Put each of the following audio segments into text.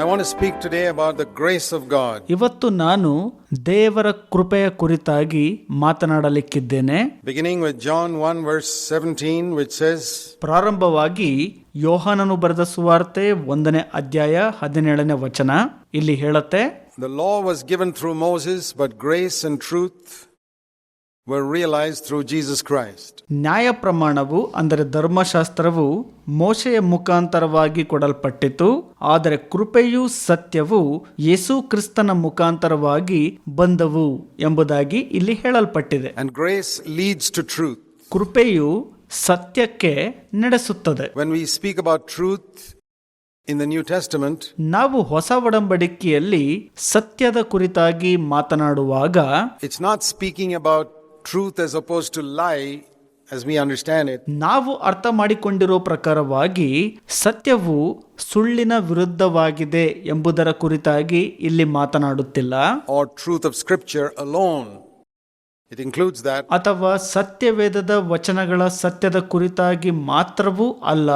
I want to speak today about the grace of God. ಇವತ್ತು ನಾನು ದೇವರ ಕೃಪೆಯ ಕುರಿತಾಗಿ ಮಾತನಾಡಲಿಕ್ಕಿದ್ದೇನೆ Beginning with John 1, verse 17, which says, ಪ್ರಾರಂಭವಾಗಿ ಯೋಹಾನನು ಬರೆದ ಸುವಾರ್ತೆ ಒಂದನೇ ಅಧ್ಯಾಯ ಹದಿನೇಳನೇ ವಚನ ಇಲ್ಲಿ ಹೇಳುತ್ತೆ The law was given through Moses, but grace and truth were realized through Jesus Christ. ನ್ಯಾಯ ಪ್ರಮಾಣವು ಅಂದರೆ ಧರ್ಮಶಾಸ್ತ್ರವು ಮೋಶೆಯ ಮುಖಾಂತರವಾಗಿ ಕೊಡಲ್ಪಟ್ಟಿತು ಆದರೆ ಕೃಪೆಯು ಸತ್ಯವು ಯೇಸು ಕ್ರಿಸ್ತನ ಮುಖಾಂತರವಾಗಿ ಬಂದವು ಎಂಬುದಾಗಿ ಇಲ್ಲಿ ಹೇಳಲ್ಪಟ್ಟಿದೆ And grace leads to truth. ಕೃಪೆಯು ಸತ್ಯಕ್ಕೆ ನಡೆಸುತ್ತದೆ When we speak about truth in the New Testament, ನಾವು ಹೊಸ ಒಡಂಬಡಿಕೆಯಲ್ಲಿ ಸತ್ಯದ ಕುರಿತಾಗಿ ಮಾತನಾಡುವಾಗ it's not speaking about truth as opposed to lie as we understand it. ನಾವು ಅರ್ಥ ಮಾಡಿಕೊಂಡಿರೋ ಪ್ರಕಾರವಾಗಿ ಸತ್ಯವು ಸುಳ್ಳಿನ ವಿರುದ್ಧವಾಗಿದೆ ಎಂಬುದರ ಕುರಿತಾಗಿ ಇಲ್ಲಿ ಮಾತನಾಡುತ್ತಿಲ್ಲ or truth of scripture alone. It includes that, ಅಥವಾ ಸತ್ಯವೇದದ ವಚನಗಳ ಸತ್ಯದ ಕುರಿತಾಗಿ ಮಾತ್ರವೂ ಅಲ್ಲ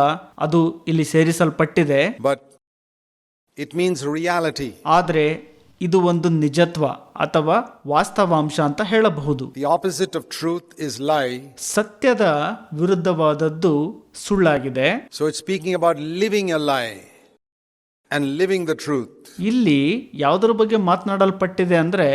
ಅದು ಇಲ್ಲಿ ಸೇರಿಸಲ್ಪಟ್ಟಿದೆ but it means reality. ಆದರೆ ಇದು ಒಂದು ನಿಜತ್ವ ಅಥವಾ ವಾಸ್ತವಾಂಶ ಅಂತ ಹೇಳಬಹುದು. Opposite of truth is lie. ಸತ್ಯದ ವಿರುದ್ಧವಾದದ್ದು ಸುಳ್ಳಾಗಿದೆ. So it speaking about living a lie and living the truth ಇಲ್ಲಿ ಯಾವುದರ ಬಗ್ಗೆ ಮಾತನಾಡಲ್ಪಟ್ಟಿದೆ ಅಂದ್ರೆ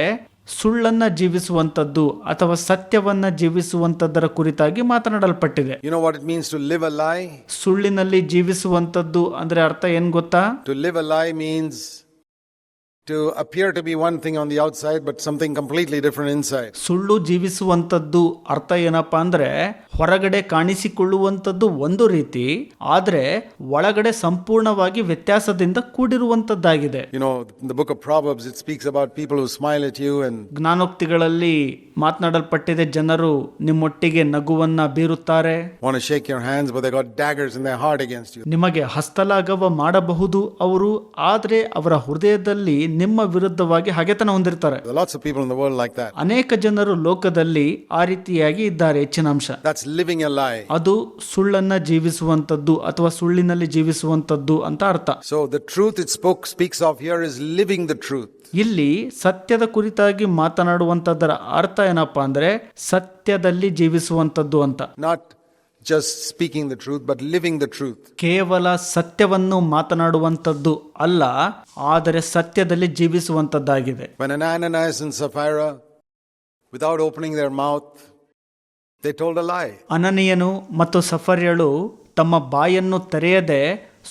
ಸುಳ್ಳನ್ನ ಜೀವಿಸುವಂತದ್ದು ಅಥವಾ ಸತ್ಯವನ್ನ ಜೀವಿಸುವಂತದ್ದರ ಕುರಿತಾಗಿ ಮಾತನಾಡಲ್ಪಟ್ಟಿದೆ. You know what it means to live a lie ಸುಳ್ಳಿನಲ್ಲಿ ಜೀವಿಸುವಂತದ್ದು ಅಂದ್ರೆ ಅರ್ಥ ಏನ್ ಗೊತ್ತಾ? ಟು ಲಿವ್ ಅ ಲೈ means to appear to be one thing on the outside but something completely different inside. ಸುಳ್ಳು ಜೀವಿಸುವಂತದ್ದು ಅರ್ಥ ಏನಪ್ಪಾ ಅಂದ್ರೆ ಹೊರಗಡೆ ಕಾಣಿಸಿಕೊಳ್ಳುವಂತದ್ದು ಒಂದು ರೀತಿ ಆದ್ರೆ ಒಳಗಡೆ ಸಂಪೂರ್ಣವಾಗಿ ವ್ಯತ್ಯಾಸದಿಂದ ಕೂಡಿರುವಂತದ್ದಾಗಿದೆ You know, in the book of Proverbs, it speaks about people who smile at you and ಜ್ಞಾನೋಕ್ತಿಗಳಲ್ಲಿ ಮಾತನಾಡಲ್ಪಟ್ಟಿದೆ ಜನರು ನಿಮ್ಮೊಟ್ಟಿಗೆ ನಗುವನ್ನ ಬೀರುತ್ತಾರೆ want to shake your hands, but they got daggers in their heart against you. ನಿಮಗೆ ಹಸ್ತಲಾಘವ ಮಾಡಬಹುದು ಅವರು ಆದ್ರೆ ಅವರ ಹೃದಯದಲ್ಲಿ ನಿಮ್ಮ ವಿರುದ್ಧವಾಗಿ ಹಗೆತನ ಹೊಂದಿರ್ತಾರೆ. ಅನೇಕ ಜನರು ಲೋಕದಲ್ಲಿ ಆ ರೀತಿಯಾಗಿ ಇದ್ದಾರೆ ಹೆಚ್ಚಿನ ಅಂಶ ಅದು ಸುಳ್ಳನ್ನ ಜೀವಿಸುವಂತದ್ದು ಅಥವಾ ಸುಳ್ಳಿನಲ್ಲಿ ಜೀವಿಸುವಂತದ್ದು ಅಂತ ಅರ್ಥ. So the truth it spoke speaks of here is living the truth ಇಲ್ಲಿ ಸತ್ಯದ ಕುರಿತಾಗಿ ಮಾತನಾಡುವಂತದ್ದರ ಅರ್ಥ ಏನಪ್ಪಾ ಅಂದ್ರೆ ಸತ್ಯದಲ್ಲಿ ಜೀವಿಸುವಂತದ್ದು ಅಂತ. Not just speaking the truth, but living the truth. ಕೇವಲ ಸತ್ಯವನ್ನು ಮಾತನಾಡುವಂತದ್ದು ಅಲ್ಲ ಆದರೆ ಸತ್ಯದಲ್ಲಿ ಜೀವಿಸುವಂತದ್ದಾಗಿದೆ When Ananias and Sapphira, without opening their mouth, they told a lie. ಅನನೀಯನು ಮತ್ತು ಸಫರ್ಯಳು ತಮ್ಮ ಬಾಯನ್ನು ತೆರೆಯದೆ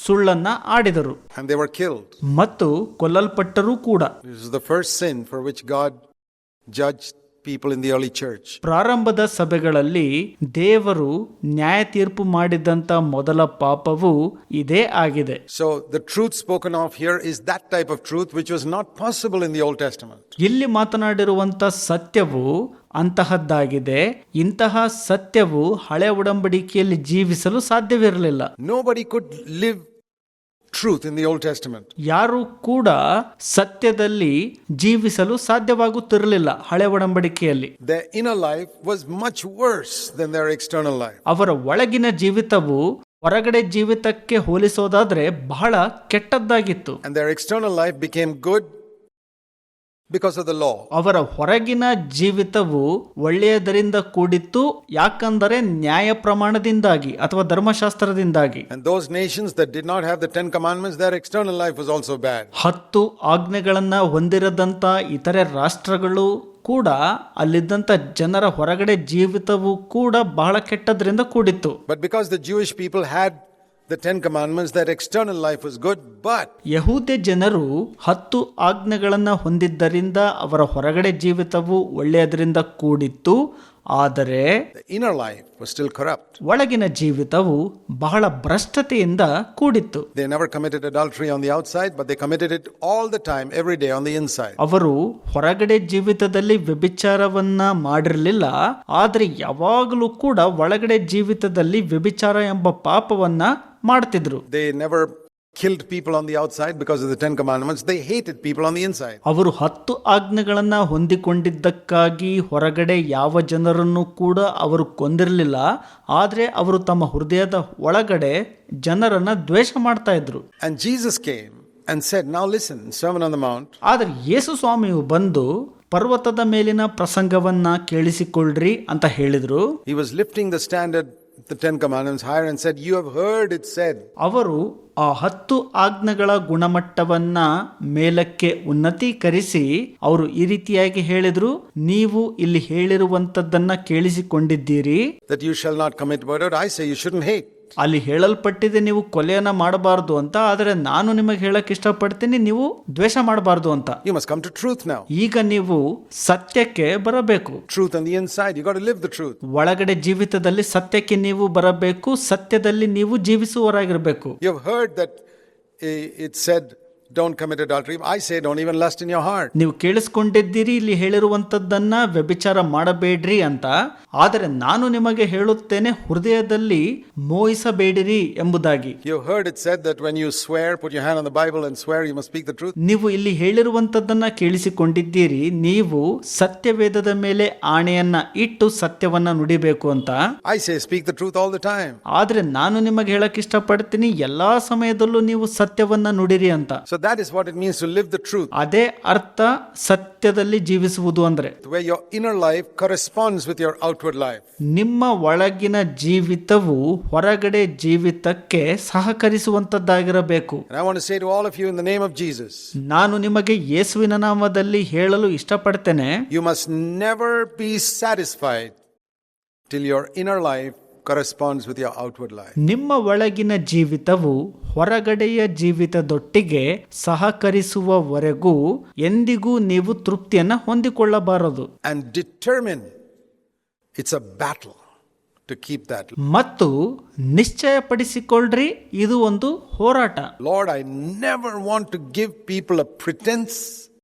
ಸುಳ್ಳನ್ನ ಆಡಿದರು And they were killed. ಮತ್ತು ಕೊಲ್ಲಲ್ಪಟ್ಟರೂ ಕೂಡ This is the first sin for which God judged people in the early church. ಪ್ರಾರಂಭದ ಸಭೆಗಳಲ್ಲಿ ದೇವರು ನ್ಯಾಯ ತೀರ್ಪು ಮಾಡಿದಂತ ಮೊದಲ ಪಾಪವು ಇದೇ ಆಗಿದೆ So the truth spoken of here is that type of truth which was not possible in the Old Testament. ಇಲ್ಲಿ ಮಾತನಾಡಿರುವಂತ ಸತ್ಯವು ಅಂತಹದ್ದಾಗಿದೆ ಇಂತಹ ಸತ್ಯವು ಹಳೆ ಒಡಂಬಡಿಕೆಯಲ್ಲಿ ಜೀವಿಸಲು ಸಾಧ್ಯವಿರಲಿಲ್ಲ Nobody could live truth in the Old Testament. ಯಾರು ಕೂಡ ಸತ್ಯದಲ್ಲಿ ಜೀವಿಸಲು ಸಾಧ್ಯವಾಗುತ್ತಿರಲಿಲ್ಲ ಹಳೆ ಒಡಂಬಡಿಕೆಯಲ್ಲಿ Their inner life was much worse than their external life. ಅವರ ಒಳಗಿನ ಜೀವಿತವು ಹೊರಗಡೆ ಜೀವಿತಕ್ಕೆ ಹೋಲಿಸೋದಾದ್ರೆ ಬಹಳ ಕೆಟ್ಟದ್ದಾಗಿತ್ತು And their external life became good because of the law. ಅವರ ಹೊರಗಿನ ಜೀವಿತವು ಒಳ್ಳೆಯದರಿಂದ ಕೂಡಿತ್ತು ಯಾಕಂದರೆ ನ್ಯಾಯ ಪ್ರಮಾಣದಿಂದಾಗಿ ಅಥವಾ ಧರ್ಮಶಾಸ್ತ್ರದಿಂದಾಗಿ And those nations that did not have the 10 Commandments, their external life was also bad. ಹತ್ತು ಆಜ್ಞೆಗಳನ್ನ ಹೊಂದಿರದಂತ ಇತರೆ ರಾಷ್ಟ್ರಗಳು ಕೂಡ ಅಲ್ಲಿದ್ದಂತ ಜನರ ಹೊರಗಡೆ ಜೀವಿತವು ಕೂಡ ಬಹಳ ಕೆಟ್ಟದ್ರಿಂದ ಕೂಡಿತ್ತು But because the Jewish people had the Ten Commandments, that external life was good, but ಯಹೂದ್ಯ ಜನರು ಹತ್ತು ಆಜ್ಞೆಗಳನ್ನ ಹೊಂದಿದ್ದರಿಂದ ಅವರ ಹೊರಗಡೆ ಜೀವಿತವು ಒಳ್ಳೆಯದರಿಂದ ಕೂಡಿತ್ತು ಆದರೆ the inner life was still corrupt. ಒಳಗಿನ ಜೀವಿತವು ಬಹಳ ಭ್ರಷ್ಟತೆಯಿಂದ ಕೂಡಿತ್ತು They never committed adultery on the outside, but they committed it all the time, every day on the inside. ಅವರು ಹೊರಗಡೆ ಜೀವಿತದಲ್ಲಿ ವ್ಯಭಿಚಾರವನ್ನ ಮಾಡಿರಲಿಲ್ಲ ಆದರೆ ಯಾವಾಗಲೂ ಕೂಡ ಒಳಗಡೆ ಜೀವಿತದಲ್ಲಿ ವ್ಯಭಿಚಾರ ಎಂಬ ಪಾಪವನ್ನ ಮಾಡ್ತಿದ್ರು. They never heal people on the ಯಾವ್ Sahith because the ten come they hate people on ಏನು ಸಾಹೇಬ ಅವರು ಹತ್ತು ಆಜ್ಞೆಗಳನ್ನು ಹೊಂದಿಕೊಂಡಿದ್ದಕ್ಕಾಗಿ ಹೊರಗಡೆ ಯಾವ ಜನರನ್ನು ಕೂಡ ಅವರು ಕೊಂದಿರಲಿಲ್ಲ. ಆದರೆ ಅವರು ತಮ್ಮ ಹೃದಯದ ಒಳಗಡೆ ಜನರನ್ನು ದ್ವೇಷ ಮಾಡ್ತಾ ಇದ್ದರು and Jesus came and said ನಾವು ಲಿಸನ್ ಶ್ರವಾನಂದ ಮಾ ಆದರೆ ಯೇಸು ಸ್ವಾಮಿಯು ಬಂದು ಪರ್ವತದ ಮೇಲಿನ ಪ್ರಸಂಗವನ್ನ ಕೇಳಿಸಿಕೊಳ್ಳ್ರಿ ಅಂತ ಹೇಳಿದರು. ಇವಸ್ lifting the standard the and said you have heard it said ಅವರು ಆ ಹತ್ತು ಆಜ್ಞೆಗಳ ಗುಣಮಟ್ಟವನ್ನ ಮೇಲಕ್ಕೆ ಉನ್ನತೀಕರಿಸಿ ಅವರು ಈ ರೀತಿಯಾಗಿ ಹೇಳಿದ್ರು ನೀವು ಇಲ್ಲಿ ಹೇಳಿರುವಂತದ್ದನ್ನ ಕೇಳಿಸಿಕೊಂಡಿದ್ದೀರಿ. That you shall not commit murder I say you should hate ಅಲ್ಲಿ ಹೇಳಲ್ಪಟ್ಟಿದೆ ನೀವು ಕೊಲೆಯನ್ನ ಮಾಡಬಾರದು ಅಂತ ಆದರೆ ನಾನು ನಿಮಗೆ ಹೇಳಕ್ ಇಷ್ಟಪಡ್ತೀನಿ ನೀವು ದ್ವೇಷ ಮಾಡಬಾರದು ಅಂತ You must come to truth now. ಈಗ ನೀವು ಸತ್ಯಕ್ಕೆ ಬರಬೇಕು truth on the inside. You got to live the truth. ಒಳಗಡೆ ಜೀವಿತದಲ್ಲಿ ಸತ್ಯಕ್ಕೆ ನೀವು ಬರಬೇಕು ಸತ್ಯದಲ್ಲಿ ನೀವು ಜೀವಿಸುವವರಾಗಿರಬೇಕು you have heard that eh, it said, don't commit adultery I say don't even lust in your heart ನೀವು ಕೇಳಿಸ್ಕೊಂಡಿದ್ದೀರಿ ಇಲ್ಲಿ ಹೇಳಿರುವಂತದ್ದನ್ನ ವ್ಯಭಿಚಾರ ಮಾಡಬೇಡ್ರಿ ಅಂತ. ಆದರೆ ನಾನು ನಿಮಗೆ ಹೇಳುತ್ತೇನೆ ಹೃದಯದಲ್ಲಿ ಮೋಹಿಸಬೇಡಿರಿ ಎಂಬುದಾಗಿ. You heard it said that when you swear put you hand on the Bible and swear you must speak the truth ನೀವು ಇಲ್ಲಿ ಹೇಳಿರುವಂತದ್ದನ್ನ ಕೇಳಿಸಿಕೊಂಡಿದ್ದೀರಿ ನೀವು ಸತ್ಯ ವೇದದ ಮೇಲೆ ಆಣೆಯನ್ನ ಇಟ್ಟು ಸತ್ಯವನ್ನ ನುಡಿಬೇಕು ಅಂತ. I say speak the truth all the time ಆದ್ರೆ ನಾನು ನಿಮಗೆ ಹೇಳಕ್ ಇಷ್ಟಪಡ್ತೀನಿ ಎಲ್ಲಾ ಸಮಯದಲ್ಲೂ ನೀವು ಸತ್ಯವನ್ನ ನುಡಿರಿ ಅಂತ. So that is what it means to live the truth ಅದೇ ಅರ್ಥ ಸತ್ಯದಲ್ಲಿ ಜೀವಿಸುವುದು ಅಂದ್ರೆ way your inner life corresponds with your outward life ನಿಮ್ಮ ಒಳಗಿನ ಜೀವಿತವು ಹೊರಗಡೆ ಜೀವಿತಕ್ಕೆ ಸಹಕರಿಸುವಂತದ್ದಾಗಿರಬೇಕು ನಾನು ನಿಮಗೆ ಯೇಸುವಿನ ನಾಮದಲ್ಲಿ ಹೇಳಲು ಇಷ್ಟಪಡ್ತೇನೆ. You must never be satisfied till your inner life ನಿಮ್ಮ ಒಳಗಿನ ಜೀವಿತವು ಹೊರಗಡೆಯ ಜೀವಿತದೊಟ್ಟಿಗೆ ಸಹಕರಿಸುವವರೆಗೂ ಎಂದಿಗೂ ನೀವು ತೃಪ್ತಿಯನ್ನು ಹೊಂದಿಕೊಳ್ಳಬಾರದು. It's a battle to keep that. ಮತ್ತು ನಿಶ್ಚಯಪಡಿಸಿಕೊಳ್ಳ್ರಿ ಇದು ಒಂದು ಹೋರಾಟ. Lord, I want to give people people a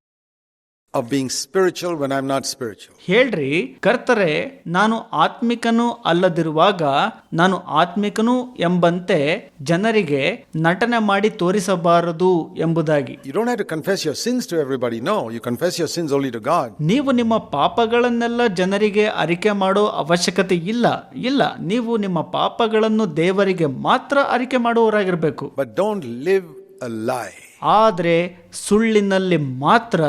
of being spiritual when I'm not spiritual. ಹೇಳ್ರಿ ಕರ್ತರೆ ನಾನು ಆತ್ಮಿಕನು ಅಲ್ಲದಿರುವಾಗ ನಾನು ಆತ್ಮಿಕನು ಎಂಬಂತೆ ಜನರಿಗೆ ನಟನೆ ಮಾಡಿ ತೋರಿಸಬಾರದು ಎಂಬುದಾಗಿ You don't have to confess your sins to everybody. No, you confess your sins only to God. ನೀವು ನಿಮ್ಮ ಪಾಪಗಳನ್ನೆಲ್ಲ ಜನರಿಗೆ ಅರಿಕೆ ಮಾಡೋ ಅವಶ್ಯಕತೆ ಇಲ್ಲ ಇಲ್ಲ ನೀವು ನಿಮ್ಮ ಪಾಪಗಳನ್ನು ದೇವರಿಗೆ ಮಾತ್ರ ಅರಿಕೆ ಮಾಡುವವರಾಗಿರ್ಬೇಕು But don't live a lie. ಆದ್ರೆ ಸುಳ್ಳಿನಲ್ಲಿ ಮಾತ್ರ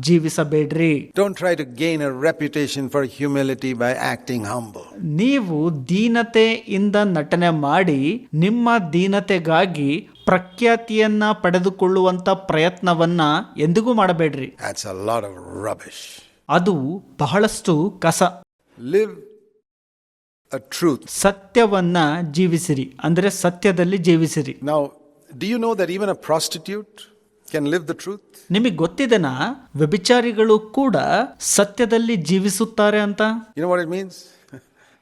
ಜೀವಿಸಬೇಡ್ರಿ. Don't try to gain a reputation for humility by acting humble ನೀವು ದೀನತೆಯಿಂದ ನಟನೆ ಮಾಡಿ ನಿಮ್ಮ ದೀನತೆಗಾಗಿ ಪ್ರಖ್ಯಾತಿಯನ್ನ ಪಡೆದುಕೊಳ್ಳುವಂತ ಪ್ರಯತ್ನವನ್ನ ಎಂದಿಗೂ ಮಾಡಬೇಡ್ರಿ. That's a lot of rubbish. ಅದು ಬಹಳಷ್ಟು ಕಸ. Live truth. ಸತ್ಯವನ್ನ ಜೀವಿಸಿರಿ. ಅಂದ್ರೆ ಸತ್ಯದಲ್ಲಿ ಜೀವಿಸಿರಿ. Now, do you know that even a prostitute can live the truth ನಿಮಗೆ ಗೊತ್ತಿದೆನಾ? ವ್ಯಭಿಚಾರಿಗಳು ಕೂಡ ಸತ್ಯದಲ್ಲಿ ಜೀವಿಸುತ್ತಾರೆ ಅಂತ? You know what it means?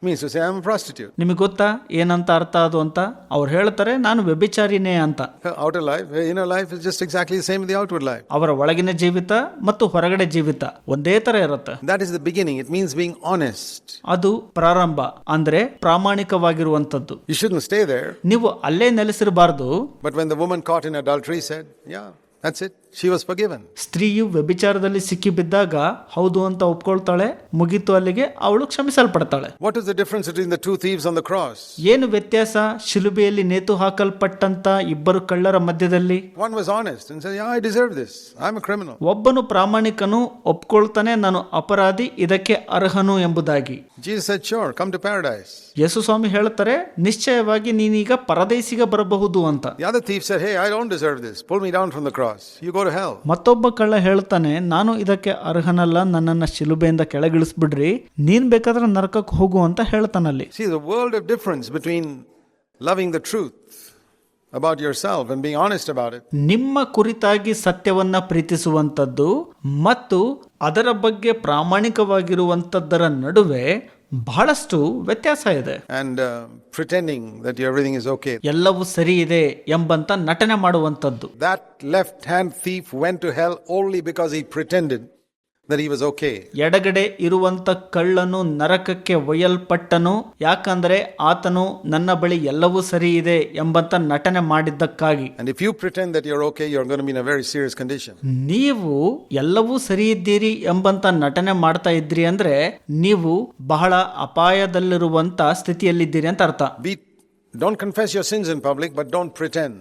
Means I am prostitute ನಿಮಗೆ ಗೊತ್ತಾ? ಏನಂತ ಅರ್ಥ ಅದು ಅಂತ? ಅವ್ರು ಹೇಳ್ತಾರೆ ನಾನು ವ್ಯಭಿಚಾರಿನೇ ಅಂತ. Out life in life is just exactly same the outward life ಅವರ ಒಳಗಿನ ಜೀವಿತ ಮತ್ತು ಹೊರಗಡೆ ಜೀವಿತ ಒಂದೇ ತರ ಇರುತ್ತೆ. That is the beginning it means being honest ಅದು ಪ್ರಾರಂಭ ಅಂದ್ರೆ ಪ್ರಾಮಾಣಿಕವಾಗಿರುವಂತದ್ದು ಯು ಶುಡ್ ಸ್ಟೇ ದೇರ್ ನೀವು ಅಲ್ಲೇ ನೆಲೆಸಿರಬಾರದು. But when the woman caught in adultery said yeah that's it, she was forgiven. ಸ್ತ್ರೀಯು ವ್ಯಭಿಚಾರದಲ್ಲಿ ಸಿಕ್ಕಿಬಿದ್ದಾಗ ಹೌದು ಅಂತ ಒಪ್ಕೊಳ್ತಾಳೆ ಮುಗೀತು ಅಲ್ಲಿಗೆ ಅವಳು ಕ್ಷಮಿಸಲ್ಪಡ್ತಾಳೆ What is the difference between the two thieves on the cross? ಏನು ವ್ಯತ್ಯಾಸ ಶಿಲುಬೆಯಲ್ಲಿ ನೇತು ಹಾಕಲ್ಪಟ್ಟಂತ ಇಬ್ಬರು ಕಳ್ಳರ ಮಧ್ಯದಲ್ಲಿ One was honest and said, Yeah, I deserve this. I'm a criminal. ಒಬ್ಬನು ಪ್ರಾಮಾಣಿಕನು ಒಪ್ಕೊಳ್ತಾನೆ ನಾನು ಅಪರಾಧಿ ಇದಕ್ಕೆ ಅರ್ಹನು ಎಂಬುದಾಗಿ Jesus said, Sure, come to paradise. ಯೇಸು ಸ್ವಾಮಿ ಹೇಳ್ತಾರೆ ನಿಶ್ಚಯವಾಗಿ ನೀನೀಗ ಪರದೇಶಿಗೆ ಬರಬಹುದು ಅಂತ The other thief said, Hey, I don't deserve this. Pull me down from the cross. You go to hell. ಮತ್ತೊಬ್ಬ ಕಳ್ಳ ಹೇಳ್ತಾನೆ ನಾನು ಇದಕ್ಕೆ ಅರ್ಹನಲ್ಲ ನನ್ನನ್ನ ಶಿಲುಬೆಯಿಂದ ಕೆಳಗಿಳಿಸ್ಬಿಡ್ರಿ ನೀನ್ ಬೇಕಾದ್ರೆ ನರಕಕ್ಕೆ ಹೋಗು ಅಂತ ಹೇಳ್ತಾನಲ್ಲಿ See, the world of difference between loving the truth about yourself and being honest about it ನಿಮ್ಮ ಕುರಿತಾಗಿ ಸತ್ಯವನ್ನ ಪ್ರೀತಿಸುವಂಥದ್ದು ಮತ್ತು ಅದರ ಬಗ್ಗೆ ಪ್ರಾಮಾಣಿಕವಾಗಿರುವಂಥದ್ದರ ನಡುವೆ ಬಹಳಷ್ಟು ವ್ಯತ್ಯಾಸ ಇದೆ and uh, pretending that everything is okay. ಎಲ್ಲವೂ ಸರಿ ಇದೆ ಎಂಬಂತ ನಟನೆ ಮಾಡುವಂಥದ್ದು That left hand thief went to hell only because he pretended that he was okay. ಎಡಗಡೆ ಇರುವಂತ ಕಳ್ಳನು ನರಕಕ್ಕೆ ಒಯ್ಯಲ್ಪಟ್ಟನು ಯಾಕಂದ್ರೆ ಆತನು ನನ್ನ ಬಳಿ ಎಲ್ಲವೂ ಸರಿ ಇದೆ ಎಂಬಂತ ನಟನೆ ಮಾಡಿದ್ದಕ್ಕಾಗಿ And if you pretend that you're okay, you're going to be in a very serious condition. ನೀವು ಎಲ್ಲವೂ ಸರಿ ಇದ್ದೀರಿ ಎಂಬಂತ ನಟನೆ ಮಾಡ್ತಾ ಇದ್ರಿ ಅಂದ್ರೆ ನೀವು ಬಹಳ ಅಪಾಯದಲ್ಲಿರುವಂತ ಸ್ಥಿತಿಯಲ್ಲಿದ್ದೀರಿ ಅಂತ ಅರ್ಥ Don't confess your sins in public, but don't pretend.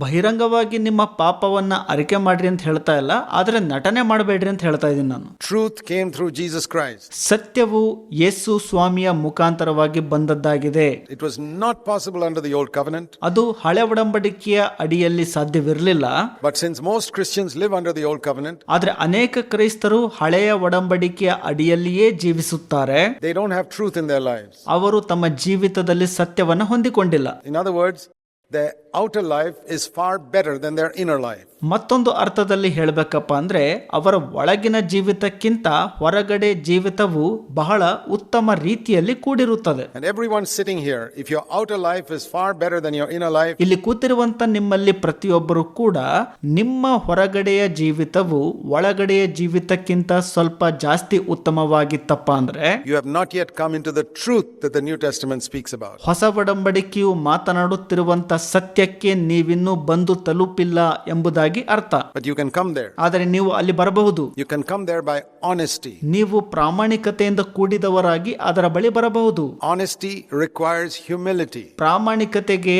ಬಹಿರಂಗವಾಗಿ ನಿಮ್ಮ ಪಾಪವನ್ನ ಅರಿಕೆ ಮಾಡ್ರಿ ಅಂತ ಹೇಳ್ತಾ ಇಲ್ಲ ಆದ್ರೆ ನಟನೆ ಮಾಡಬೇಡ್ರಿ ಅಂತ ಹೇಳ್ತಾ ಇದ್ದೀನಿ ನಾನು Truth came through Jesus Christ. ಸತ್ಯವು ಯೇಸು ಸ್ವಾಮಿಯ ಮುಖಾಂತರವಾಗಿ ಬಂದದ್ದಾಗಿದೆ It was not possible under the old covenant, ಅದು ಹಳೆ ಒಡಂಬಡಿಕೆಯ ಅಡಿಯಲ್ಲಿ ಸಾಧ್ಯವಿರಲಿಲ್ಲ but since most Christians live under the old covenant, ಆದ್ರೆ ಅನೇಕ ಕ್ರೈಸ್ತರು ಹಳೆಯ ಒಡಂಬಡಿಕೆಯ ಅಡಿಯಲ್ಲಿಯೇ ಜೀವಿಸುತ್ತಾರೆ they don't have truth in their lives. ಅವರು ತಮ್ಮ ಜೀವಿತದಲ್ಲಿ ಸತ್ಯವನ್ನು ಹೊಂದಿಕೊಂಡಿಲ್ಲ ಗೊತ್ತಿಲ್ಲ in other words the outer life is far better then their inner life ಮತ್ತೊಂದು ಅರ್ಥದಲ್ಲಿ ಹೇಳಬೇಕಪ್ಪ ಅಂದ್ರೆ ಅವರ ಒಳಗಿನ ಜೀವಿತಕ್ಕಿಂತ ಹೊರಗಡೆ ಜೀವಿತವು ಬಹಳ ಉತ್ತಮ ರೀತಿಯಲ್ಲಿ ಕೂಡಿರುತ್ತದೆ. Every one sitting if outer life is far life ಇಲ್ಲಿ ಕೂತಿರುವಂತ ನಿಮ್ಮಲ್ಲಿ ಪ್ರತಿಯೊಬ್ಬರು ಕೂಡ ನಿಮ್ಮ ಹೊರಗಡೆಯ ಜೀವಿತವು ಒಳಗಡೆಯ ಜೀವಿತಕ್ಕಿಂತ ಸ್ವಲ್ಪ ಜಾಸ್ತಿ ಉತ್ತಮವಾಗಿತ್ತಪ್ಪ ಅಂದ್ರೆ you have not yet come in to the truth the New Testament speaks about ಹೊಸ ಒಡಂಬಡಿಕೆಯು ಮಾತನಾಡುತ್ತಿರುವಂತ ಸತ್ಯ ಸತ್ಯಕ್ಕೆ ನೀವಿನ್ನೂ ಬಂದು ತಲುಪಿಲ್ಲ ಎಂಬುದಾಗಿ ಅರ್ಥ. You can come there there. ಆದರೆ ನೀವು ಅಲ್ಲಿ ಬರಬಹುದು. You can come there by honesty ನೀವು ಪ್ರಾಮಾಣಿಕತೆಯಿಂದ ಕೂಡಿದವರಾಗಿ ಅದರ ಬಳಿ ಬರಬಹುದು. ಆನೆಸ್ಟಿ ರಿಕ್ವೈರ್ಸ್ ಹ್ಯೂಮಿಲಿಟಿ ಪ್ರಾಮಾಣಿಕತೆಗೆ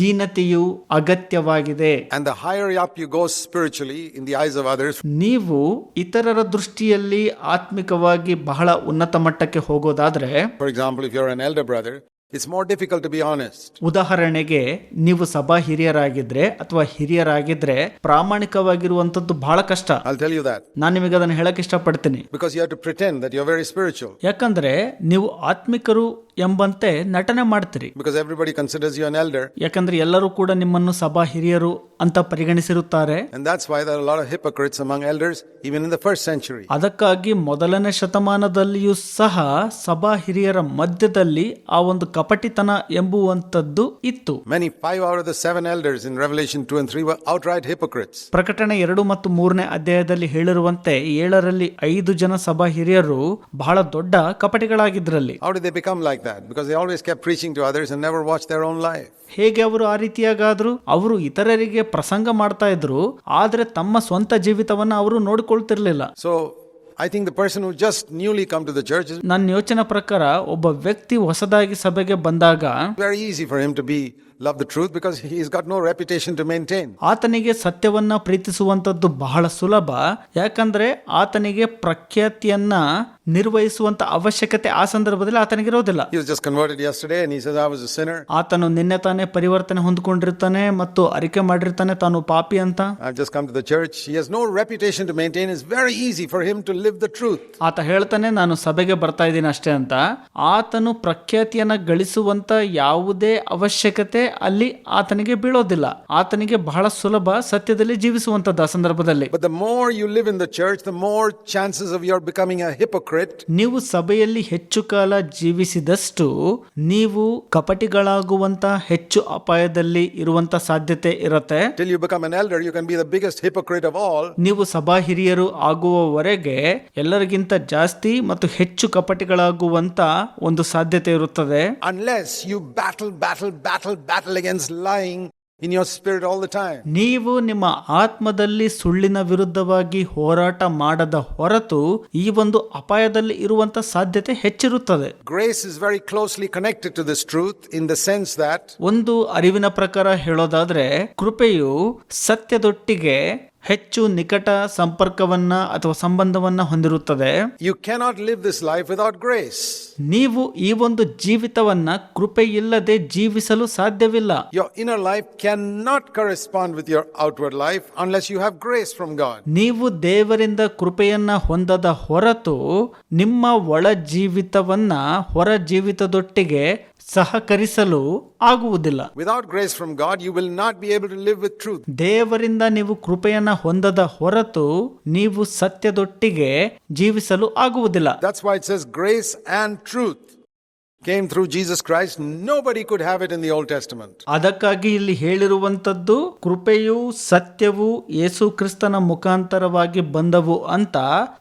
ದೀನತೆಯು ಅಗತ್ಯವಾಗಿದೆ. Go spiritually in the eyes of others, ನೀವು ಇತರರ ದೃಷ್ಟಿಯಲ್ಲಿ ಆತ್ಮಿಕವಾಗಿ ಬಹಳ ಉನ್ನತ ಮಟ್ಟಕ್ಕೆ ಹೋಗೋದಾದ್ರೆ for example if you're an elder brother, it's it's more difficult be honest ಉದಾಹರಣೆಗೆ ನೀವು ಸಭಾ ಹಿರಿಯರಾಗಿದ್ರೆ ಅಥವಾ ಹಿರಿಯರಾಗಿದ್ರೆ ಪ್ರಾಮಾಣಿಕವಾಗಿರುವಂತದ್ದು ಬಹಳ ಕಷ್ಟ. ನಾನು ನಿಮಗೆ ಅದನ್ನು ಹೇಳಕ್ ಇಷ್ಟಪಡ್ತೀನಿ. Because you have very spiritual ಯಾಕಂದ್ರೆ ನೀವು ಆತ್ಮಿಕರು ಎಂಬಂತೆ ನಟನೆ ಮಾಡ್ತೀರಿ. Because everybody considers you an elder ಯಾಕಂದ್ರೆ ಎಲ್ಲರೂ ಕೂಡ ನಿಮ್ಮನ್ನು ಸಭಾ ಹಿರಿಯರು ಅಂತ ಪರಿಗಣಿಸಿರುತ್ತಾರೆ. And that's why there are lot of elders even in first century ಅದಕ್ಕಾಗಿ ಮೊದಲನೇ ಶತಮಾನದಲ್ಲಿಯೂ ಸಹ ಸಭಾ ಹಿರಿಯರ ಮಧ್ಯದಲ್ಲಿ ಆ ಒಂದು ಕಪಟಿತನ ಎಂಬುವಂತದ್ದು ಇತ್ತು. Many seven in and three out ಪ್ರಕಟಣೆ ಎರಡು ಮತ್ತು ಮೂರನೇ ಅಧ್ಯಾಯದಲ್ಲಿ ಹೇಳಿರುವಂತೆ ಏಳರಲ್ಲಿ ಐದು ಜನ ಸಭಾ ಹಿರಿಯರು ಬಹಳ ದೊಡ್ಡ ಕಪಟಿಗಳಾಗಿದ್ದರಲ್ಲಿ ಹೇಗೆ ಅವರು ಆ ರೀತಿಯಾಗಾದ್ರು? ಅವರು ಇತರರಿಗೆ ಪ್ರಸಂಗ ಮಾಡ್ತಾ ಇದ್ರು ಆದ್ರೆ ತಮ್ಮ ಸ್ವಂತ ಜೀವಿತವನ್ನ ಅವರು ನೋಡಿಕೊಳ್ತಿರ್ಲಿಲ್ಲ. So I think the person who just newly come to the church is ನನ್ನ ಯೋಚನೆ ಪ್ರಕಾರ ಒಬ್ಬ ವ್ಯಕ್ತಿ ಹೊಸದಾಗಿ ಸಭೆಗೆ ಬಂದಾಗ very easy for him to be love the truth because he's got no reputation to maintain. ಆತನಿಗೆ ಸತ್ಯವನ್ನ ಪ್ರೀತಿಸುವಂತದ್ದು ಬಹಳ ಸುಲಭ ಯಾಕಂದ್ರೆ ಆತನಿಗೆ ಪ್ರಖ್ಯಾತಿಯನ್ನ ನಿರ್ವಹಿಸುವಂತ ಅವಶ್ಯಕತೆ ಆ ಸಂದರ್ಭದಲ್ಲಿ ಆತನಿಗಿರೋದಿಲ್ಲ He was just converted yesterday and he says, I was a sinner. ಆತನು ನಿನ್ನೆ ತಾನೇ ಪರಿವರ್ತನೆ ಹೊಂದ್ಕೊಂಡಿರ್ತಾನೆ ಮತ್ತು ಅರಿಕೆ ಮಾಡಿರ್ತಾನೆ ತಾನು ಪಾಪಿ ಅಂತ I've just come to the church. He has no reputation to maintain. It's very easy for him to live the truth. ಆತ ಹೇಳ್ತಾನೆ ನಾನು ಸಭೆಗೆ ಬರ್ತಾ ಇದ್ದೀನಿ ಅಷ್ಟೇ ಅಂತ ಆತನು ಪ್ರಖ್ಯಾತಿಯನ್ನ ಗಳಿಸುವಂತ ಯಾವುದೇ ಅವಶ್ಯಕತೆ ಅಲ್ಲಿ ಆತನಿಗೆ ಬೀಳೋದಿಲ್ಲ ಆತನಿಗೆ ಬಹಳ ಸುಲಭ ಸತ್ಯದಲ್ಲಿ ಜೀವಿಸುವಂತದ್ದು ಸಂದರ್ಭದಲ್ಲಿ. ನೀವು ಸಭೆಯಲ್ಲಿ ಹೆಚ್ಚು ಕಾಲ ಜೀವಿಸಿದಷ್ಟು ನೀವು ಕಪಟಿಗಳಾಗುವಂತ ಹೆಚ್ಚು ಅಪಾಯದಲ್ಲಿ ಇರುವಂತ ಸಾಧ್ಯತೆ ಇರುತ್ತೆ. ನೀವು ಸಭಾ ಹಿರಿಯರು ಆಗುವವರೆಗೆ ಎಲ್ಲರಿಗಿಂತ ಜಾಸ್ತಿ ಮತ್ತು ಹೆಚ್ಚು ಕಪಟಿಗಳಾಗುವಂತ ಒಂದು ಸಾಧ್ಯತೆ ಇರುತ್ತದೆ unless you battle battle battle, battle against lying in your spirit all the time. ನೀವು ನಿಮ್ಮ ಆತ್ಮದಲ್ಲಿ ಸುಳ್ಳಿನ ವಿರುದ್ಧವಾಗಿ ಹೋರಾಟ ಮಾಡದ ಹೊರತು ಈ ಒಂದು ಅಪಾಯದಲ್ಲಿ ಇರುವಂತ ಸಾಧ್ಯತೆ ಹೆಚ್ಚಿರುತ್ತದೆ Grace is very closely connected to this truth in the sense that ಒಂದು ಅರಿವಿನ ಪ್ರಕಾರ ಹೇಳೋದಾದ್ರೆ ಕೃಪೆಯು ಸತ್ಯದೊಟ್ಟಿಗೆ ಹೆಚ್ಚು ನಿಕಟ ಸಂಪರ್ಕವನ್ನ ಅಥವಾ ಸಂಬಂಧವನ್ನ ಹೊಂದಿರುತ್ತದೆ. You cannot live this life without grace ನೀವು ಈ ಒಂದು ಜೀವಿತವನ್ನ ಕೃಪೆ ಇಲ್ಲದೆ ಜೀವಿಸಲು ಸಾಧ್ಯವಿಲ್ಲ. Your inner life can not correspond with your outward life unless you have grace from God ನೀವು ದೇವರಿಂದ ಕೃಪೆಯನ್ನ ಹೊಂದದ ಹೊರತು ನಿಮ್ಮ ಒಳ ಜೀವಿತವನ್ನ ಹೊರ ಜೀವಿತದೊಟ್ಟಿಗೆ ಸಹಕರಿಸಲು ಆಗುವುದಿಲ್ಲ. Without grace from God you will not be able to live with truth ದೇವರಿಂದ ನೀವು ಕೃಪೆಯನ್ನ ಹೊಂದದ ಹೊರತು ನೀವು ಸತ್ಯದೊಟ್ಟಿಗೆ ಜೀವಿಸಲು ಆಗುವುದಿಲ್ಲ. That's why it's grace and truth came through Jesus Christ. Nobody could have it in the Old Testament. ಅದಕ್ಕಾಗಿ ಇಲ್ಲಿ ಹೇಳಿರುವಂತದ್ದು ಕೃಪೆಯು ಸತ್ಯವು ಯೇಸು ಕ್ರಿಸ್ತನ ಮುಖಾಂತರವಾಗಿ ಬಂದವು ಅಂತ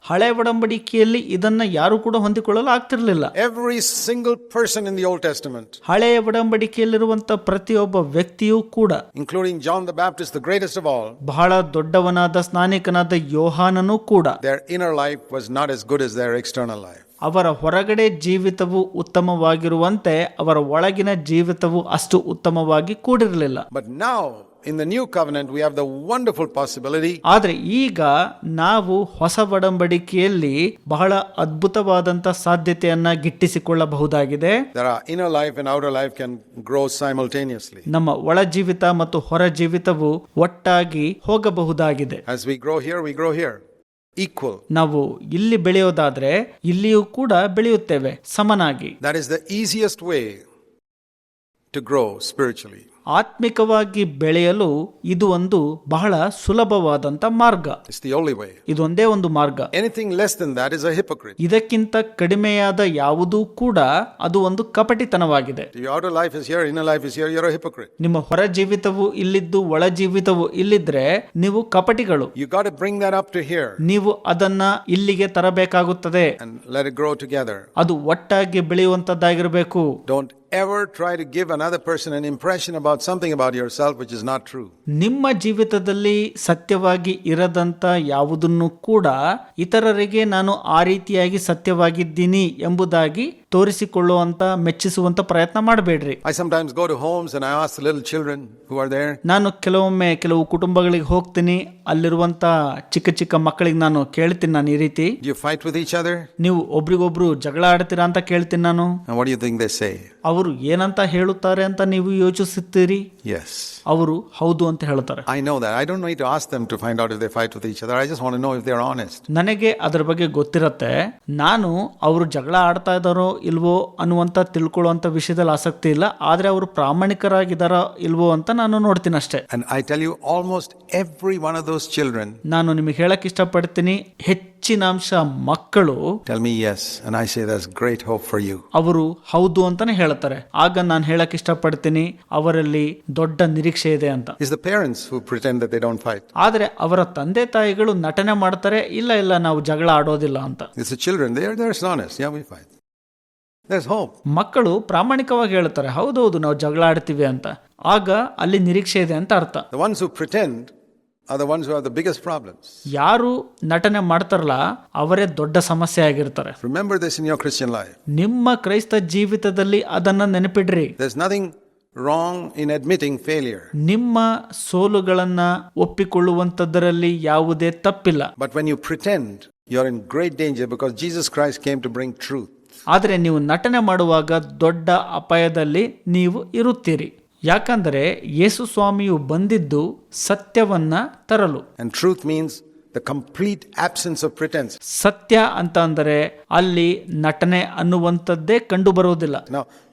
ಹಳೆ ಒಡಂಬಡಿಕೆಯಲ್ಲಿ ಇದನ್ನ ಯಾರು ಕೂಡ ಹೊಂದಿಕೊಳ್ಳಲು ಆಗ್ತಿರ್ಲಿಲ್ಲ Every single person in the Old Testament, ಹಳೆಯ ಒಡಂಬಡಿಕೆಯಲ್ಲಿರುವಂತ ಪ್ರತಿಯೊಬ್ಬ ವ್ಯಕ್ತಿಯೂ ಕೂಡ including John the Baptist, the greatest of all, ಬಹಳ ದೊಡ್ಡವನಾದ ಸ್ನಾನಿಕನಾದ ಯೋಹಾನನೂ ಕೂಡ their inner life was not as good as their external life. ಅವರ ಹೊರಗಡೆ ಜೀವಿತವು ಉತ್ತಮವಾಗಿರುವಂತೆ ಅವರ ಒಳಗಿನ ಜೀವಿತವು ಅಷ್ಟು ಉತ್ತಮವಾಗಿ ಕೂಡಿರಲಿಲ್ಲ but now in the new covenant, we have the wonderful possibility ಆದರೆ ಈಗ ನಾವು ಹೊಸ ಒಡಂಬಡಿಕೆಯಲ್ಲಿ ಬಹಳ ಅದ್ಭುತವಾದಂತ ಸಾಧ್ಯತೆಯನ್ನ ಗಿಟ್ಟಿಸಿಕೊಳ್ಳಬಹುದಾಗಿದೆ that life inner outer life can grow can grow simultaneously. ನಮ್ಮ ಒಳ ಜೀವಿತ ಮತ್ತು ಹೊರ ಜೀವಿತವು ಒಟ್ಟಾಗಿ ಹೋಗಬಹುದಾಗಿದೆ As we grow here, we grow here. Equal. ನಾವು ಇಲ್ಲಿ ಬೆಳೆಯೋದಾದ್ರೆ ಇಲ್ಲಿಯೂ ಕೂಡ ಬೆಳೆಯುತ್ತೇವೆ ಸಮನಾಗಿ That is the easiest way to grow spiritually ಆತ್ಮಿಕವಾಗಿ ಬೆಳೆಯಲು ಇದು ಒಂದು ಬಹಳ ಸುಲಭವಾದಂತ ಮಾರ್ಗ. ಇದೊಂದೇ ಒಂದು ಮಾರ್ಗ. Anything less than that is a hypocrite. ಇದಕ್ಕಿಂತ ಕಡಿಮೆಯಾದ ಯಾವುದೂ ಕೂಡ ಅದು ಒಂದು ಕಪಟಿತನವಾಗಿದೆ. Your outer life is here, inner life is here, you're a hypocrite. ನಿಮ್ಮ ಹೊರ ಜೀವಿತವು ಇಲ್ಲಿದ್ದು ಒಳ ಜೀವಿತವು ಇಲ್ಲಿದ್ರೆ ನೀವು ಕಪಟಿಗಳು. You got bring bring that up to here. ನೀವು ಅದನ್ನ ಇಲ್ಲಿಗೆ ತರಬೇಕಾಗುತ್ತದೆ. Together. ಅದು ಒಟ್ಟಾಗಿ ಬೆಳೆಯುವಂತದ್ದಾಗಿರಬೇಕು. Don't ever try to give another person an impression about something about yourself which is not true. ನಿಮ್ಮ ಜೀವಿತದಲ್ಲಿ ಸತ್ಯವಾಗಿ ಇರದಂತ ಯಾವುದನ್ನು ಕೂಡ ಇತರರಿಗೆ ನಾನು ಆ ರೀತಿಯಾಗಿ ಸತ್ಯವಾಗಿದ್ದೀನಿ ಎಂಬುದಾಗಿ ತೋರಿಸಿಕೊಳ್ಳುವಂತ ಮೆಚ್ಚಿಸುವಂತ ಪ್ರಯತ್ನ ಮಾಡಬೇಡ್ರಿ I sometimes go to homes and I ask the little children who are there, ನಾನು ಕೆಲವೊಮ್ಮೆ ಕೆಲವು ಕುಟುಂಬಗಳಿಗೆ ಹೋಗ್ತೀನಿ ಅಲ್ಲಿರುವಂತ ಚಿಕ್ಕ ಚಿಕ್ಕ ಮಕ್ಕಳಿಗೆ ನಾನು ಕೇಳ್ತೀನಿ ನಾನು ಈ ರೀತಿ Do you fight with each other? ನೀವು ಒಬ್ರಿಗೊಬ್ರು ಜಗಳ ಆಡ್ತೀರಾ ಅಂತ ಕೇಳ್ತೀನಿ ನಾನು And what do you think they say? ಅವರು ಏನಂತ ಹೇಳುತ್ತಾರೆ ಅಂತ ನೀವು ಯೋಚಿಸುತ್ತೀರಿ Yes. ಅವರು ಹೌದು ಅಂತ ಹೇಳ್ತಾರೆ I know that. I don't need to ask them to find out if they fight with each other. I just want to know if they're honest. ನನಗೆ ಅದರ ಬಗ್ಗೆ ಗೊತ್ತಿರತ್ತೆ ನಾನು ಅವರು ಜಗಳ ಆಡ್ತಾ ಇದ್ದಾರೋ ಇಲ್ವೋ ಅನ್ನುವಂಥ ತಿಳ್ಕೊಳ್ಳುವಂಥ ವಿಷಯದಲ್ಲಿ ಆಸಕ್ತಿ ಇಲ್ಲ. ಆದರೆ ಅವರು ಪ್ರಾಮಾಣಿಕರಾಗಿದ್ದಾರ ಇಲ್ವೋ ಅಂತ ನಾನು ನೋಡ್ತೀನಿ ಅಷ್ಟೇ. I tell you almost every one of those children ನಾನು ನಿಮಗೆ ಹೇಳಕ್ ಇಷ್ಟಪಡ್ತೀನಿ ಹೆಚ್ಚಿನಾಂಶ ಮಕ್ಕಳು tell me yes and I say thus great hope for you ಅವರು ಹೌದು ಅಂತಾನೆ ಹೇಳ್ತಾರೆ. ಆಗ ನಾನು ಹೇಳಕ್ ಇಷ್ಟಪಡ್ತೀನಿ ಅವರಲ್ಲಿ ದೊಡ್ಡ ನಿರೀಕ್ಷೆ ಇದೆ ಅಂತ. Is the parents who pretend that they don't fight ಆದರೆ ಅವರ ತಂದೆ ತಾಯಿಗಳು ನಟನೆ ಮಾಡ್ತಾರೆ ಇಲ್ಲ ಇಲ್ಲ ನಾವು ಜಗಳ ಆಡೋದಿಲ್ಲ ಅಂತ. Is the children they are we fight ಮಕ್ಕಳು ಪ್ರಾಮಾಣಿಕವಾಗಿ ಹೇಳ್ತಾರೆ ಹೌದೌದು ನಾವು ಜಗಳ ಆಡ್ತೀವಿ ಅಂತ. ಆಗ ಅಲ್ಲಿ ನಿರೀಕ್ಷೆ ಇದೆ ಅಂತ ಅರ್ಥ. ಯಾರು ನಟನೆ ಮಾಡ್ತಾರಲ್ಲ ಅವರೇ ದೊಡ್ಡ ಸಮಸ್ಯೆ ಆಗಿರ್ತಾರೆ. ನಿಮ್ಮ ಕ್ರೈಸ್ತ ಜೀವಿತದಲ್ಲಿ ಅದನ್ನ ನೆನಪಿಡ್ರಿ. Nothing wrong in admitting failure ನಿಮ್ಮ ಸೋಲುಗಳನ್ನ ಒಪ್ಪಿಕೊಳ್ಳುವಂತದ್ರಲ್ಲಿ ಯಾವುದೇ ತಪ್ಪಿಲ್ಲ. But when you pretend you are in great danger because Jesus Christ came to bring truth ಆದರೆ ನೀವು ನಟನೆ ಮಾಡುವಾಗ ದೊಡ್ಡ ಅಪಾಯದಲ್ಲಿ ನೀವು ಇರುತ್ತೀರಿ. ಯಾಕಂದರೆ ಯೇಸು ಸ್ವಾಮಿಯು ಬಂದಿದ್ದು ಸತ್ಯವನ್ನ ತರಲು. Truth truth the complete absence of pretense ಸತ್ಯ ಅಂತ ಅಲ್ಲಿ ನಟನೆ ಅನ್ನುವಂಥದ್ದೇ ಕಂಡು ಬರುವುದಿಲ್ಲ.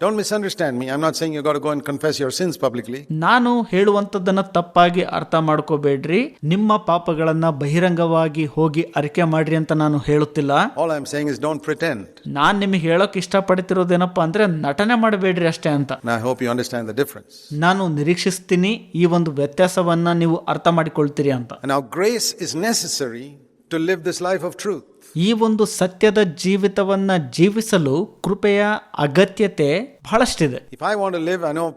Don't misunderstand me I not saying you got go and confess your sins publicly ನಾನು ಹೇಳುವಂಥದ್ದನ್ನು ತಪ್ಪಾಗಿ ಅರ್ಥ ಮಾಡ್ಕೋಬೇಡ್ರಿ. ನಿಮ್ಮ ಪಾಪಗಳನ್ನ ಬಹಿರಂಗವಾಗಿ ಹೋಗಿ ಅರಿಕೆ ಮಾಡ್ರಿ ಅಂತ ನಾನು ಹೇಳುತ್ತಿಲ್ಲ. All I am saying is don't pretend ನಾನು ನಿಮಗೆ ಹೇಳೋಕೆ ಇಷ್ಟಪಡ್ತಿರೋದು ಏನಪ್ಪ ಅಂದ್ರೆ ನಟನೆ ಮಾಡಬೇಡ್ರಿ ಅಷ್ಟೇ ಅಂತ. I hope you understand the difference ನಾನು ನಿರೀಕ್ಷಿಸ್ತೀನಿ ಈ ಒಂದು ವ್ಯತ್ಯಾಸವನ್ನ ನೀವು ಅರ್ಥ ಮಾಡಿಕೊಳ್ತೀರಿ ಅಂತ. ನಾವು ಗ್ರೇಸ್ ಇಸ್ ನೆಸ್ necessary to live this life of truth. ಈ ಒಂದು ಸತ್ಯದ ಜೀವಿತವನ್ನ ಜೀವಿಸಲು ಕೃಪೆಯ ಅಗತ್ಯತೆ ಬಹಳಷ್ಟಿದೆ If I want to live, I know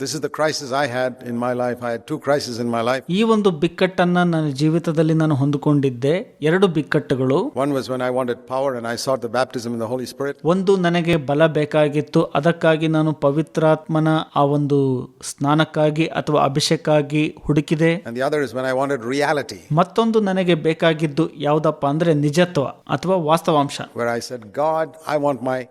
this is the crisis I had in my life I two crisis in my life ಈ ಒಂದು ಬಿಕ್ಕಟ್ಟನ್ನು ನನ್ನ ಜೀವಿತದಲ್ಲಿ ನಾನು ಹೊಂದಿಕೊಂಡಿದ್ದೆ. ಎರಡು ಬಿಕ್ಕಟ್ಟುಗಳು. One was when I wanted power and I sought the baptism in the Holy Spirit ಒಂದು ನನಗೆ ಬಲ ಬೇಕಾಗಿತ್ತು. ಅದಕ್ಕಾಗಿ ನಾನು ಪವಿತ್ರಾತ್ಮನ ಆ ಒಂದು ಸ್ನಾನಕ್ಕಾಗಿ ಅಥವಾ ಅಭಿಷೇಕಾಗಿ ಹುಡುಕಿದೆ. The is when I wanted reality ಮತ್ತೊಂದು ನನಗೆ ಬೇಕಾಗಿದ್ದು ಯಾವುದಪ್ಪ ಅಂದ್ರೆ ನಿಜತ್ವ ಅಥವಾ ವಾಸ್ತವಾಂಶ. Where I said God I want my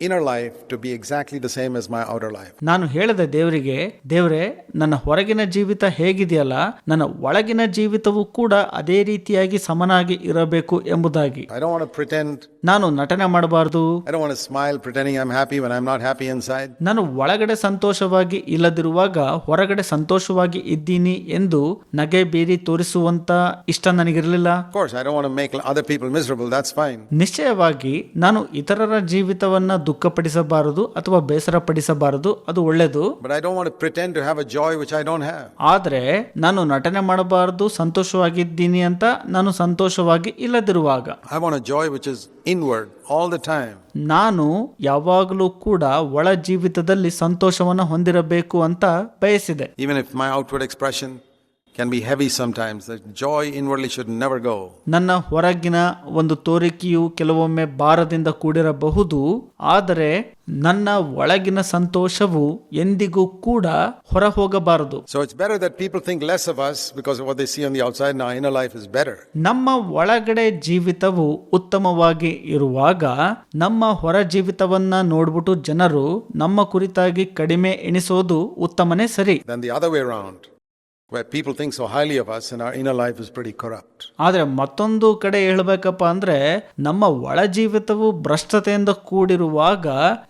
inner life to be exactly the same as my outer life ನಾನು ಹೇಳದೆ ದೇವರಿಗೆ ದೇವರೇ ನನ್ನ ಹೊರಗಿನ ಜೀವಿತ ಹೇಗಿದೆಯಲ್ಲ ನನ್ನ ಒಳಗಿನ ಜೀವಿತವು ಕೂಡ ಅದೇ ರೀತಿಯಾಗಿ ಸಮನಾಗಿ ಇರಬೇಕು ಎಂಬುದಾಗಿ. ನಾನು ನಟನೆ ಮಾಡಬಾರದು. I don't want smile pretending I am happy when I am not happy inside ನಾನು ಒಳಗಡೆ ಸಂತೋಷವಾಗಿ ಇಲ್ಲದಿರುವಾಗ ಹೊರಗಡೆ ಸಂತೋಷವಾಗಿ ಇದ್ದೀನಿ ಎಂದು ನಗೆ ಬೀರಿ ತೋರಿಸುವಂತ ಇಷ್ಟ ನನಗಿರಲಿಲ್ಲ. ನಿಶ್ಚಯವಾಗಿ ನಾನು ಇತರರ ಜೀವಿತವನ್ನು ದುಃಖ ಪಡಿಸಬಾರದು ಅಥವಾ ಬೇಸರ ಪಡಿಸಬಾರದು ಅದು ಒಳ್ಳೆಯದು. ಆದ್ರೆ ಆದರೆ ನಾನು ನಟನೆ ಮಾಡಬಾರದು ಸಂತೋಷವಾಗಿದ್ದೀನಿ ಅಂತ ನಾನು ಸಂತೋಷವಾಗಿ ಇಲ್ಲದಿರುವಾಗ. I joy which all time ನಾನು ಯಾವಾಗಲೂ ಕೂಡ ಒಳ ಜೀವಿತದಲ್ಲಿ ಸಂತೋಷವನ್ನು ಹೊಂದಿರಬೇಕು ಅಂತ ಬಯಸಿದೆ. Even if my outward expression can be heavy sometimes joy inwardly should never go ನನ್ನ ಹೊರಗಿನ ಒಂದು ತೋರಿಕೆಯು ಕೆಲವೊಮ್ಮೆ ಭಾರದಿಂದ ಕೂಡಿರಬಹುದು ಆದರೆ ನನ್ನ ಒಳಗಿನ ಸಂತೋಷವು ಎಂದಿಗೂ ಕೂಡ ಹೊರ ಹೋಗಬಾರದು so it's better that people think less of us because what they see on the ನಾ ಇನ್ನರ್ ಲೈಫ್ ಇಸ್ ಬೆರರ್ ನಮ್ಮ ಒಳಗಡೆ ಜೀವಿತವು ಉತ್ತಮವಾಗಿ ಇರುವಾಗ ನಮ್ಮ ಹೊರ ಜೀವಿತವನ್ನ ನೋಡ್ಬಿಟ್ಟು ಜನರು ನಮ್ಮ ಕುರಿತಾಗಿ ಕಡಿಮೆ ಎಣಿಸೋದು ಉತ್ತಮನೇ ಸರಿ. ದನ್ ದಿ ಅದರ್ ವೇ ಆದರೆ ಮತ್ತೊಂದು ಕಡೆ ಹೇಳಬೇಕಪ್ಪ ಅಂದ್ರೆ ನಮ್ಮ ಒಳ ಜೀವಿತವು ಭ್ರಷ್ಟತೆಯಿಂದ ಕೂಡಿರುವಾಗ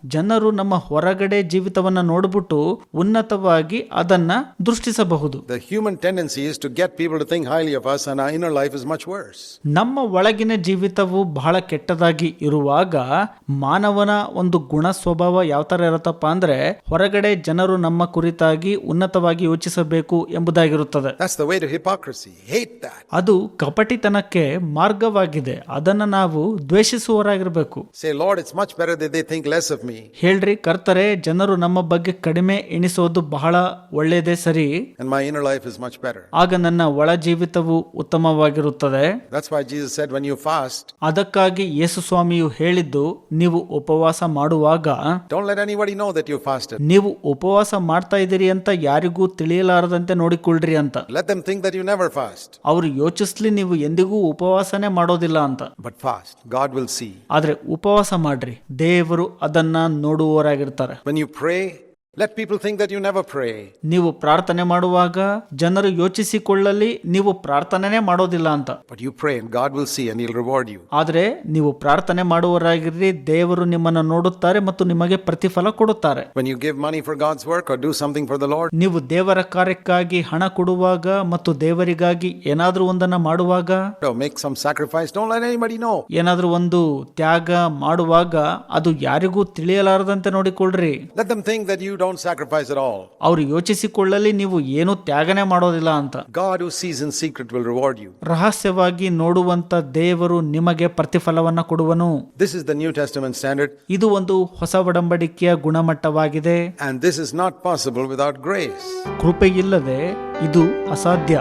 ಜನರು ನಮ್ಮ ಹೊರಗಡೆ ಜೀವಿತವನ್ನ ನೋಡ್ಬಿಟ್ಟು ಉನ್ನತವಾಗಿ ಅದನ್ನ ದೃಷ್ಟಿಸಬಹುದು The human tendency is to get people to think highly of us, and our inner life is much worse. ನಮ್ಮ ಒಳಗಿನ ಜೀವಿತವು ಬಹಳ ಕೆಟ್ಟದಾಗಿ ಇರುವಾಗ ಮಾನವನ ಒಂದು ಗುಣ ಸ್ವಭಾವ ಯಾವ ತರ ಇರತ್ತಪ್ಪ ಅಂದ್ರೆ ಹೊರಗಡೆ ಜನರು ನಮ್ಮ ಕುರಿತಾಗಿ ಉನ್ನತವಾಗಿ ಯೋಚಿಸಬೇಕು ಎಂಬುದಾಗಿರುತ್ತದೆ That. ಅದು ಕಪಟಿತನಕ್ಕೆ ಮಾರ್ಗವಾಗಿದೆ ಅದನ್ನ ನಾವು ದ್ವೇಷಿಸುವವರಾಗಿರ್ಬೇಕು ಹೇಳ್ರಿ ಕರ್ತರೆ ಜನರು ನಮ್ಮ ಬಗ್ಗೆ ಕಡಿಮೆ ಎಣಿಸೋದು ಬಹಳ ಒಳ್ಳೆಯದೇ ಸರಿ. ಆಗ ನನ್ನ ಒಳ ಜೀವಿತವು ಉತ್ತಮವಾಗಿರುತ್ತದೆ ಅದಕ್ಕಾಗಿ ಯೇಸು ಸ್ವಾಮಿಯು ಹೇಳಿದ್ದು ನೀವು ಉಪವಾಸ ಮಾಡುವಾಗ. ನೀವು ಉಪವಾಸ ಮಾಡ್ತಾ ಇದ್ದೀರಿ ಅಂತ ಯಾರಿಗೂ ತಿಳಿಯಲಾರದಂತೆ ನೋಡಿಕೊಳ್ಳ್ರಿ ಅಂತ. ಅವರು them think that you never fast, ಅವ್ರು ಯೋಚಿಸ್ಲಿ ನೀವು ಎಂದಿಗೂ ಉಪವಾಸನೆ ಮಾಡೋದಿಲ್ಲ ಅಂತ. But fast God will see. ಆದ್ರೆ ಉಪವಾಸ ಮಾಡ್ರಿ ದೇವರು ಅದನ್ನ ನೋಡುವವರಾಗಿರ್ತಾರೆ. When you pray, let people think that you never pray. ನೀವು ಪ್ರಾರ್ಥನೆ ಮಾಡುವಾಗ ಜನರು ಯೋಚಿಸಿಕೊಳ್ಳಲಿ ನೀವು ಪ್ರಾರ್ಥನೆನೇ ಮಾಡೋದಿಲ್ಲ ಅಂತ But you pray, and God will see, and He'll reward you. ಆದ್ರೆ ನೀವು ಪ್ರಾರ್ಥನೆ ಮಾಡುವವರಾಗಿರ್ರಿ ದೇವರು ನಿಮ್ಮನ್ನು ನೋಡುತ್ತಾರೆ ಮತ್ತು ನಿಮಗೆ ಪ್ರತಿಫಲ ಕೊಡುತ್ತಾರೆ When you give money for God's work or do something for the Lord, ನೀವು ದೇವರ ಕಾರ್ಯಕ್ಕಾಗಿ ಹಣ ಕೊಡುವಾಗ ಮತ್ತು ದೇವರಿಗಾಗಿ ಏನಾದ್ರೂ ಒಂದನ್ನ ಮಾಡುವಾಗ or make some sacrifice, don't let anybody know. ಏನಾದ್ರೂ ಒಂದು ತ್ಯಾಗ ಮಾಡುವಾಗ ಅದು ಯಾರಿಗೂ ತಿಳಿಯಲಾರದಂತೆ ನೋಡಿಕೊಳ್ಳ್ರಿ Let them think that you don't sacrifice at all. ಅವರು ಯೋಚಿಸಿಕೊಳ್ಳಲಿ ನೀವು ಏನು ತ್ಯಾಗನೆ ಮಾಡೋದಿಲ್ಲ ಅಂತ God who sees in secret will reward you. ರಹಸ್ಯವಾಗಿ ನೋಡುವಂತ ದೇವರು ನಿಮಗೆ ಪ್ರತಿಫಲವನ್ನ ಕೊಡುವನು This is the New Testament standard, ಇದು ಒಂದು ಹೊಸ ಒಡಂಬಡಿಕೆಯ ಗುಣಮಟ್ಟವಾಗಿದೆ and this is not possible without grace. ಕೃಪೆಯಿಲ್ಲದೆ ಇದು ಅಸಾಧ್ಯ